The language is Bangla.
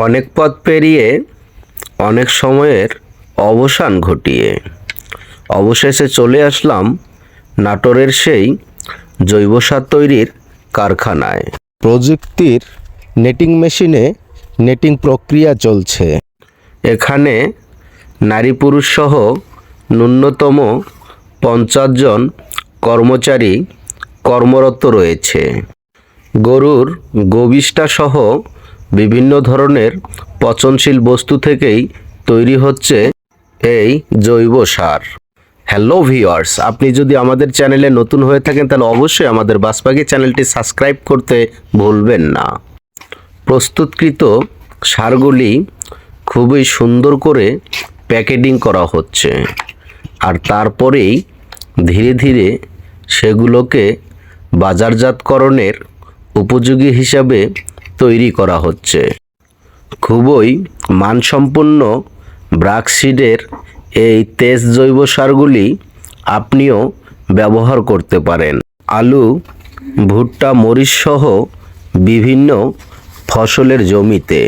অনেক পথ পেরিয়ে, অনেক সময়ের অবসান ঘটিয়ে। অবশেষে চলে আসলাম নাটোরের সেই জৈব সার তৈরির কারখানায়। প্রযুক্তির নেটিং মেশিনে নেটিং প্রক্রিয়া চলছে। এখানে নারী পুরুষ সহ ন্যূনতম পঞ্চাশ জন কর্মচারী কর্মরত রয়েছে। গরুর গোবিষ্টা সহ বিভিন্ন ধরনের পচনশীল বস্তু থেকেই তৈরি হচ্ছে এই জৈব সার। হ্যালো ভিওয়ার্স আপনি যদি আমাদের চ্যানেলে নতুন হয়ে থাকেন, তাহলে অবশ্যই আমাদের বাসপাখি চ্যানেলটি সাবস্ক্রাইব করতে ভুলবেন না। প্রস্তুতকৃত সারগুলি খুবই সুন্দর করে প্যাকেটিং করা হচ্ছে। আর তারপরেই ধীরে ধীরে সেগুলোকে বাজারজাতকরণের উপযোগী হিসাবে তৈরি করা হচ্ছে। খুবই মানসম্পন্ন ব্রাকসিডের এই তেজ জৈব সারগুলি আপনিও ব্যবহার করতে পারেন। আলু, ভুট্টা মরিচ সহ বিভিন্ন ফসলের জমিতে।